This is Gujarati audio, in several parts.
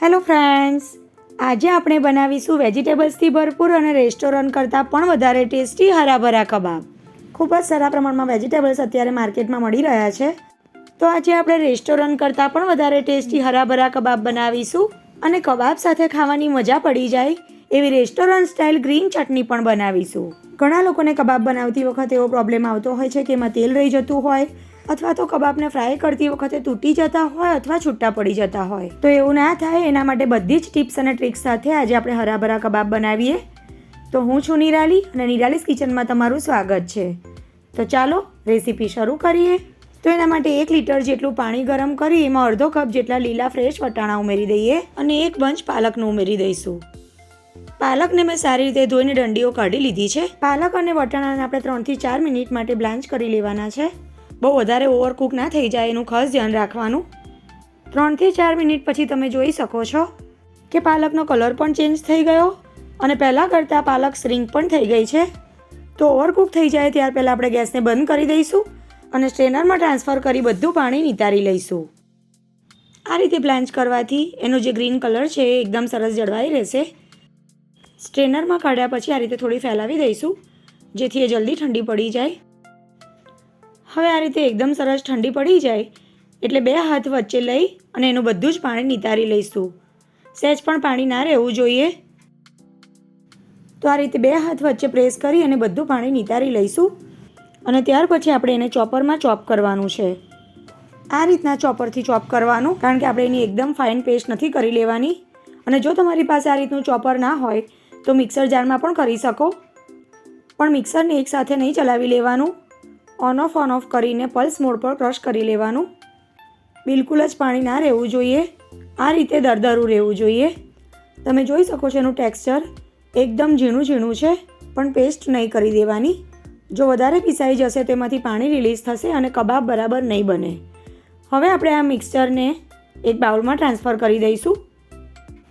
હેલો ફ્રેન્ડ્સ, આજે આપણે બનાવીશું વેજીટેબલ્સથી ભરપૂર અને રેસ્ટોરન્ટ કરતાં પણ વધારે ટેસ્ટી હરાભરા કબાબ. ખૂબ જ સારા પ્રમાણમાં વેજીટેબલ્સ અત્યારે માર્કેટમાં મળી રહ્યા છે. તો આજે આપણે રેસ્ટોરન્ટ કરતાં પણ વધારે ટેસ્ટી હરાભરા કબાબ બનાવીશું અને કબાબ સાથે ખાવાની મજા પડી જાય એવી રેસ્ટોરન્ટ સ્ટાઇલ ગ્રીન ચટણી પણ બનાવીશું. ઘણા લોકોને કબાબ બનાવતી વખતે એવો પ્રોબ્લેમ આવતો હોય છે કે એમાં તેલ રહી જતું હોય અથવા તો કબાબને ફ્રાય કરતી વખતે તૂટી જતા હોય અથવા છૂટા પડી જતા હોય. તો એવું ના થાય, એના માટે બધી જ ટિપ્સ અને ટ્રિક્સ સાથે આજે આપણે હરાભરા કબાબ બનાવીએ. તો હું છું નિરાલી અને નિરાલીસ કિચનમાં તમારું સ્વાગત છે. તો ચાલો, રેસીપી શરૂ કરીએ. તો એના માટે એક લીટર જેટલું પાણી ગરમ કરી, એમાં અડધો કપ જેટલા લીલા ફ્રેશ વટાણા ઉમેરી દઈએ અને એક બંચ પાલકનું ઉમેરી દઈશું. પાલકને મેં સારી રીતે ધોઈને દંડીઓ કાઢી લીધી છે. પાલક અને વટાણાને આપણે ત્રણથી ચાર મિનિટ માટે બ્લાન્ચ કરી લેવાના છે. બહુ વધારે ઓવરકુક ના થઈ જાય એનું ખાસ ધ્યાન રાખવાનું. ત્રણથી ચાર મિનિટ પછી તમે જોઈ શકો છો કે પાલકનો કલર પણ ચેન્જ થઈ ગયો અને પહેલાં કરતાં પાલક શ્રિંક પણ થઈ ગઈ છે. તો ઓવરકુક થઈ જાય ત્યાર પહેલાં આપણે ગેસને બંધ કરી દઈશું અને સ્ટ્રેનરમાં ટ્રાન્સફર કરી બધું પાણી નિતારી લઈશું. આ રીતે બ્લાન્ચ કરવાથી એનો જે ગ્રીન કલર છે એ એકદમ સરસ જળવાઈ રહેશે. સ્ટ્રેનરમાં કાઢ્યા પછી આ રીતે થોડી ફેલાવી દઈશું, જેથી એ જલ્દી ઠંડી પડી જાય. હવે આ રીતે એકદમ સરસ ઠંડી પડી જાય, એટલે બે હાથ વચ્ચે લઈ અને એનું બધું જ પાણી નિતારી લઈશું. સહેજ પણ પાણી ના રહેવું જોઈએ. તો આ રીતે બે હાથ વચ્ચે પ્રેસ કરી અને બધું પાણી નિતારી લઈશું. અને ત્યાર પછી આપણે એને ચોપરમાં ચોપ કરવાનું છે. આ રીતના ચોપરથી ચોપ કરવાનું, કારણ કે આપણે એની એકદમ ફાઇન પેસ્ટ નથી કરી લેવાની. અને જો તમારી પાસે આ રીતનું ચોપર ના હોય, તો મિક્સર જારમાં પણ કરી શકો. પણ મિક્સરને એકસાથે નહીં ચલાવી લેવાનું. ઓન ઓફ ઓન ઓફ કરીને પલ્સ મોડ પર ક્રશ કરી લેવાનું. બિલકુલ જ પાણી ના રહેવું જોઈએ. આ રીતે દરદરું રહેવું જોઈએ. તમે જોઈ શકો છો એનું ટેક્સચર એકદમ ઝીણું ઝીણું છે, પણ પેસ્ટ નહીં કરી દેવાની. જો વધારે પીસાઈ જશે તો એમાંથી પાણી રિલીઝ થશે અને કબાબ બરાબર નહીં બને. હવે આપણે આ મિક્સચરને એક બાઉલમાં ટ્રાન્સફર કરી દઈશું.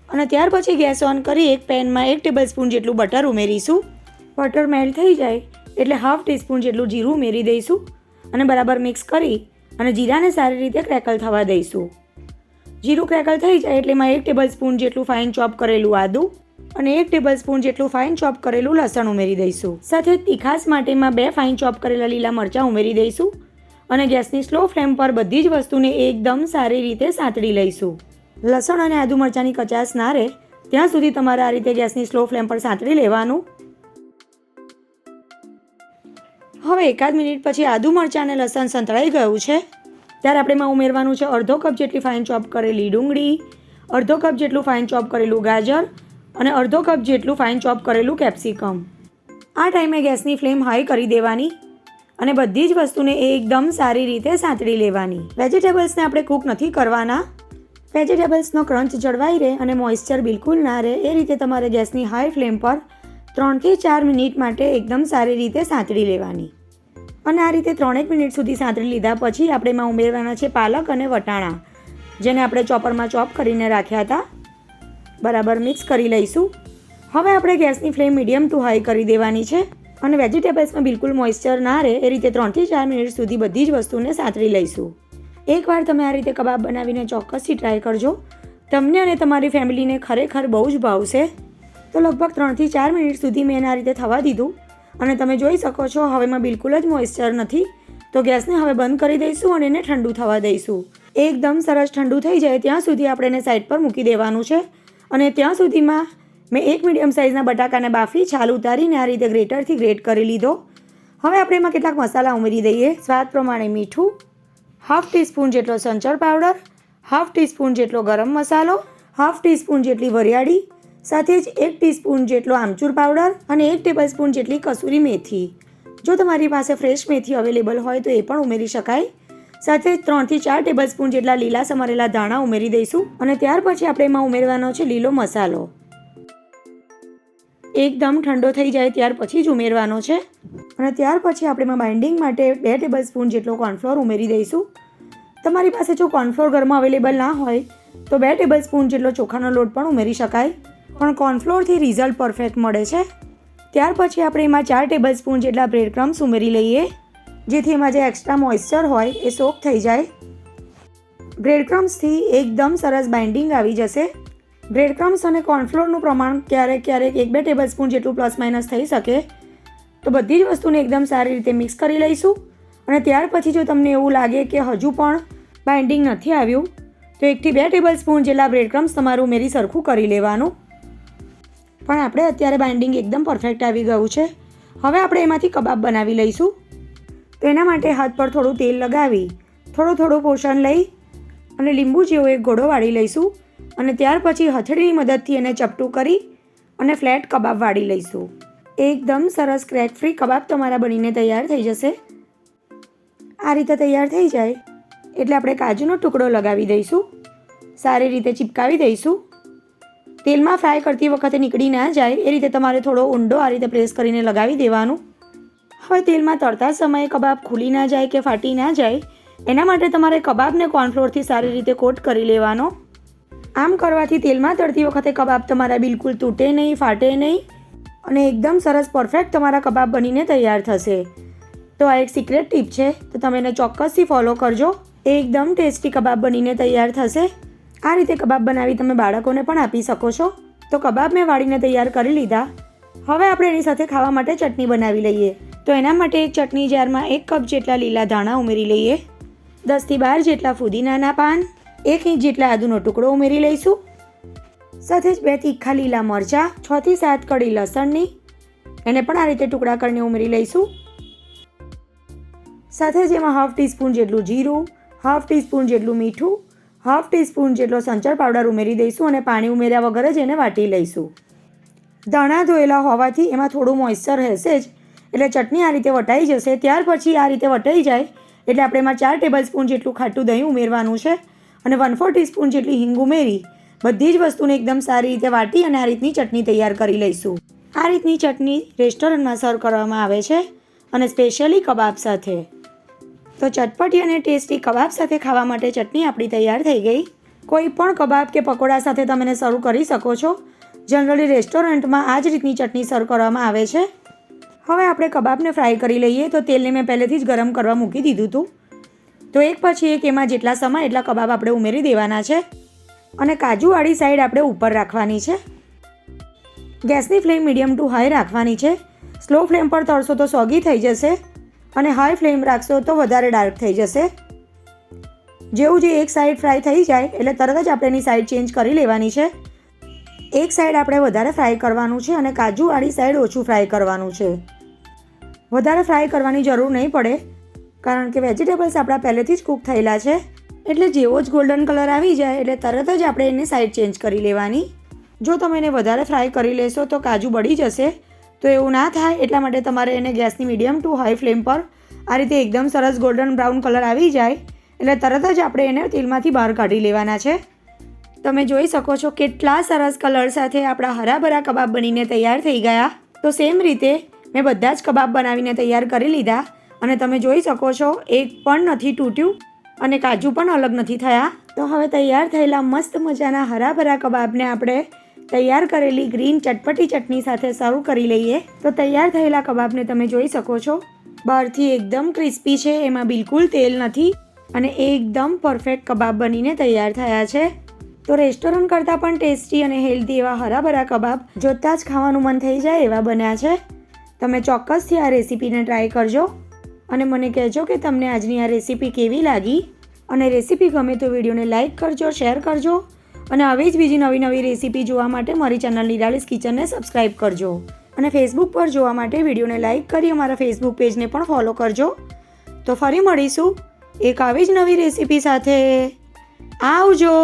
અને ત્યાર પછી ગેસ ઓન કરી એક પેનમાં એક ટેબલ સ્પૂન જેટલું બટર ઉમેરીશું. બટર મેલ્ટ થઈ જાય. એટલે હાફ ટીસ્પૂન જેટલું જીરું ઉમેરી દઈશું અને બરાબર મિક્સ કરી અને જીરાને સારી રીતે ક્રેકલ થવા દઈશું. જીરું ક્રેકલ થઈ જાય એટલે એમાં એક ટેબલ સ્પૂન જેટલું ફાઇન ચોપ કરેલું આદું અને એક ટેબલ સ્પૂન જેટલું ફાઇન ચોપ કરેલું લસણ ઉમેરી દઈશું. સાથે તીખાસ માટેમાં બે ફાઇન ચોપ કરેલા લીલા મરચાં ઉમેરી દઈશું અને ગેસની સ્લો ફ્લેમ પર બધી જ વસ્તુને એકદમ સારી રીતે સાંતળી લઈશું. લસણ અને આદુ મરચાંની કચાશ ના રહે, ત્યાં સુધી તમારે આ રીતે ગેસની સ્લો ફ્લેમ પર સાંતળી લેવાનું. હવે એકાદ મિનિટ પછી આદુ મરચાં અને લસણ સંતળાઈ ગયું છે. ત્યારે આપણે એમાં ઉમેરવાનું છે અડધો કપ જેટલી ફાઇન ચોપ કરેલી ડુંગળી, અડધો કપ જેટલું ફાઇન ચોપ કરેલું ગાજર અને અડધો કપ જેટલું ફાઇન ચોપ કરેલું કેપ્સિકમ આ ટાઈમે ગેસની ફ્લેમ હાઈ કરી દેવાની અને બધી જ વસ્તુને એકદમ સારી રીતે સાંતળી લેવાની. વેજીટેબલ્સને આપણે કૂક નથી કરવાના. વેજીટેબલ્સનો ક્રંચ જળવાઈ રહે અને મોઇશ્ચર બિલકુલ ના રહે. એ રીતે તમારે ગેસની હાઈ ફ્લેમ પર ત્રણથી ચાર મિનિટ માટે એકદમ સારી રીતે સાંતળી લેવાની. અને આ રીતે ત્રણેક મિનિટ સુધી સાંતળી લીધા પછી આપણે એમાં ઉમેરવાના છે પાલક અને વટાણા, જેને આપણે ચોપરમાં ચોપ કરીને રાખ્યા હતા. બરાબર મિક્સ કરી લઈશું. હવે આપણે ગેસની ફ્લેમ મીડિયમ ટુ હાઈ કરી દેવાની છે અને વેજીટેબલ્સમાં બિલકુલ મોઇશ્ચર ના રહે એ રીતે ત્રણથી ચાર મિનિટ સુધી બધી જ વસ્તુને સાંતળી લઈશું. એકવાર તમે આ રીતે કબાબ બનાવીને ચોક્કસથી ટ્રાય કરજો. તમને અને તમારી ફેમિલીને ખરેખર બહુ જ ભાવશે. તો લગભગ ત્રણથી ચાર મિનિટ સુધી મેં આ રીતે થવા દીધું. અને તમે જોઈ શકો છો હવેમાં બિલકુલ જ મોઇશ્ચર નથી. તો ગેસને હવે બંધ કરી દઈશું અને એને ઠંડુ થવા દઈશું. એકદમ સરસ ઠંડુ થઈ જાય ત્યાં સુધી આપણે એને સાઈડ પર મૂકી દેવાનું છે. અને ત્યાં સુધીમાં મેં એક મીડિયમ સાઇઝના બટાકાને બાફી, છાલ ઉતારીને આ રીતે ગ્રેટરથી ગ્રેટ કરી લીધો. હવે આપણે એમાં કેટલાક મસાલા ઉમેરી દઈએ. સ્વાદ પ્રમાણે મીઠું હાફ ટીસ્પૂન જેટલો સંચળ પાવડર હાફ ટીસ્પૂન જેટલો ગરમ મસાલો હાફ ટીસ્પૂન જેટલી વરિયાળી સાથે જ એક ટીસ્પૂન જેટલો આમચૂર પાવડર અને એક ટેબલ સ્પૂન જેટલી કસૂરી મેથી. જો તમારી પાસે ફ્રેશ મેથી અવેલેબલ હોય તો એ પણ ઉમેરી શકાય. સાથે જ ત્રણથી ચાર ટેબલ સ્પૂન જેટલા લીલા સમારેલા ધાણા ઉમેરી દઈશું અને ત્યાર પછી આપણે એમાં ઉમેરવાનો છે લીલો મસાલો. એકદમ ઠંડો થઈ જાય ત્યાર પછી જ ઉમેરવાનો છે. અને ત્યાર પછી આપણે એમાં બાઇન્ડિંગ માટે બે ટેબલ સ્પૂન જેટલો કોર્નફ્લોર ઉમેરી દઈશું. તમારી પાસે જો કોર્નફ્લોર ઘરમાં અવેલેબલ ના હોય તો બે ટેબલ સ્પૂન જેટલો ચોખાનો લોટ પણ ઉમેરી શકાય. પણ કોર્નફ્લોરથી રિઝલ્ટ પરફેક્ટ મળે છે. ત્યાર પછી આપણે એમાં ચાર ટેબલ સ્પૂન જેટલા બ્રેડ ક્રમ્સ ઉમેરી લઈએ, જેથી એમાં જે એક્સ્ટ્રા મોઇશ્ચર હોય એ સોક થઈ જાય. બ્રેડ ક્રમ્સથી એકદમ સરસ બાઇન્ડિંગ આવી જશે. બ્રેડ ક્રમ્સ અને કોર્નફ્લોરનું પ્રમાણ ક્યારેક ક્યારેક એક બે ટેબલ સ્પૂન જેટલું પ્લસ માઇનસ થઈ શકે. તો બધી જ વસ્તુને એકદમ સારી રીતે મિક્સ કરી લઈશું. અને ત્યાર પછી જો તમને એવું લાગે કે હજુ પણ બાઇન્ડિંગ નથી આવ્યું, તો એકથી બે ટેબલ સ્પૂન જેટલા બ્રેડ ક્રમ્સ તમારું ઉમેરી સરખું કરી લેવાનું. પણ આપણે અત્યારે બાઇન્ડિંગ એકદમ પરફેક્ટ આવી ગયું છે. હવે આપણે એમાંથી કબાબ બનાવી લઈશું. તો એના માટે હાથ પર થોડું તેલ લગાવી, થોડું થોડું પોષણ લઈ અને લીંબુ જેવો એક ઘોડો વાળી લઈશું અને ત્યાર પછી હથેળીની મદદથી એને ચપટું કરી અને ફ્લેટ કબાબ વાળી લઈશું. એકદમ સરસ ક્રેક ફ્રી કબાબ તમારા બનીને તૈયાર થઈ જશે. આ રીતે તૈયાર થઈ જાય એટલે આપણે કાજુનો ટુકડો લગાવી દઈશું. સારી રીતે ચિપકાવી દઈશું. તેલમાં ફ્રાય કરતી વખતે નીકળી ના જાય એ રીતે તમારે થોડો ઊંડો આ રીતે પ્રેસ કરીને લગાવી દેવાનું. હવે તેલમાં તળતા સમયે કબાબ ખુલી ના જાય કે ફાટી ના જાય, એના માટે તમારે કબાબને કોર્નફ્લોરથી સારી રીતે કોટ કરી લેવાનો. આમ કરવાથી તેલમાં તળતી વખતે કબાબ તમારા બિલકુલ તૂટે નહીં, ફાટે નહીં અને એકદમ સરસ પરફેક્ટ તમારા કબાબ બનીને તૈયાર થશે. તો આ એક સિક્રેટ ટીપ છે, તો તમે એને ચોક્કસથી ફોલો કરજો. એ એકદમ ટેસ્ટી કબાબ બનીને તૈયાર થશે. આ રીતે કબાબ બનાવી તમે બાળકોને પણ આપી શકો છો. તો કબાબ મેં વાળીને તૈયાર કરી લીધા. હવે આપણે એની સાથે ખાવા માટે ચટણી બનાવી લઈએ. તો એના માટે એક ચટણી જારમાં એક કપ જેટલા લીલા ધાણા ઉમેરી લઈએ. દસથી બાર જેટલા ફુદીનાના પાન. એક ઇંચ જેટલા આદુનો ટુકડો ઉમેરી લઈશું. સાથે જ બે તીખા લીલા મરચાં છ થી સાત કડી લસણની. એને પણ આ રીતે ટુકડા કરીને ઉમેરી લઈશું. સાથે જ એમાં હાફ ટીસ્પૂન જેટલું જીરું, હાફ ટીસ્પૂન જેટલું મીઠું હાફ ટીસ્પૂન જેટલો સંચળ પાવડર ઉમેરી દઈશું અને પાણી ઉમેર્યા વગર જ એને વાટી લઈશું. ધાણા ધોયેલા હોવાથી એમાં થોડું મોઇશ્ચર રહેશે જ. એટલે ચટણી આ રીતે વટાઈ જશે. ત્યાર પછી આ રીતે વટાઈ જાય. એટલે આપણે એમાં ચાર ટેબલ સ્પૂન જેટલું ખાટું દહીં ઉમેરવાનું છે અને વન ફોર ટીસ્પૂન જેટલી હિંગ ઉમેરી બધી જ વસ્તુને એકદમ સારી રીતે વાટી અને આ રીતની ચટણી તૈયાર કરી લઈશું. આ રીતની ચટણી રેસ્ટોરન્ટમાં સર્વ કરવામાં આવે છે અને સ્પેશિયલી કબાબ સાથે. તો ચટપટી અને ટેસ્ટી કબાબ સાથે ખાવા માટે ચટણી આપણી તૈયાર થઈ ગઈ. કોઈ પણ કબાબ કે પકોડા સાથે તમે શરૂ કરી શકો છો. જનરલી રેસ્ટોરન્ટમાં આ જ રીતની ચટણી સર્વ કરવામાં આવે છે. હવે આપણે કબાબને ફ્રાય કરી લઈએ. તો તેલને મેં પહેલેથી જ ગરમ કરવા મૂકી દીધું હતું. તો એક પછી એક એમાં જેટલા સમય એટલા કબાબ આપણે ઉમેરી દેવાના છે. અને કાજુવાળી સાઈડ આપણે ઉપર રાખવાની છે. ગેસની ફ્લેમ મીડિયમ ટુ હાઈ રાખવાની છે. સ્લો ફ્લેમ પર તળશો તો સોગી થઈ જશે. અને હાઈ ફ્લેમ રાખશો તો વધારે ડાર્ક થઈ જશે. જેવું જે એક સાઈડ ફ્રાય થઈ જાય, એટલે તરત જ આપણે એની સાઈડ ચેન્જ કરી લેવાની છે. એક સાઈડ આપણે વધારે ફ્રાય કરવાનું છે અને કાજુવાળી સાઈડ ઓછું ફ્રાય કરવાનું છે. વધારે ફ્રાય કરવાની જરૂર નહીં પડે, કારણ કે વેજીટેબલ્સ આપણા પહેલેથી જ કૂક થયેલા છે, એટલે જેવો જ ગોલ્ડન કલર આવી જાય, એટલે તરત જ આપણે એની સાઈડ ચેન્જ કરી લેવાની. જો તમે એને વધારે ફ્રાય કરી લેશો તો કાજુ બળી જશે તો એવું ના થાય, એટલા માટે તમારે એને ગેસની મીડિયમ ટુ હાઈ ફ્લેમ પર આ રીતે એકદમ સરસ ગોલ્ડન બ્રાઉન કલર આવી જાય, એટલે તરત જ આપણે એને તેલમાંથી બહાર કાઢી લેવાના છે. તમે જોઈ શકો છો કેટલા સરસ કલર સાથે આપણા હરાભરા કબાબ બનીને તૈયાર થઈ ગયા. તો સેમ રીતે મેં બધા જ કબાબ બનાવીને તૈયાર કરી લીધા અને તમે જોઈ શકો છો એક પણ નથી તૂટ્યું અને કાજુ પણ અલગ નથી થયા. તો હવે તૈયાર થયેલા મસ્ત મજાના હરાભરા કબાબને આપણે તૈયાર કરેલી ગ્રીન ચટપટી ચટણી સાથે સર્વ કરી લઈએ તો તૈયાર થયેલા કબાબને તમે જોઈ શકો છો. બહારથી એકદમ ક્રિસ્પી છે, એમાં બિલકુલ તેલ નથી અને એકદમ પરફેક્ટ કબાબ બનીને તૈયાર થયા છે. તો રેસ્ટોરન્ટ કરતાં પણ ટેસ્ટી અને હેલ્ધી એવા હરાભરા કબાબ જોતાં જ ખાવાનું મન થઈ જાય એવા બન્યા છે. તમે ચોક્કસથી આ રેસીપીને ટ્રાય કરજો અને મને કહેજો કે તમને આજની આ રેસીપી કેવી લાગી. અને રેસીપી ગમે તો વિડીયોને લાઇક કરજો, શેર કરજો અને આવી જ બીજી નવી નવી રેસીપી જોવા માટે મારી ચેનલ નિરાલિસ કિચનને સબસ્ક્રાઈબ કરજો. અને ફેસબુક પર જોવા માટે વિડીયોને લાઇક કરી અમારા ફેસબુક પેજને પણ ફોલો કરજો. તો ફરી મળીશું એક આવી જ નવી રેસીપી સાથે. આવજો!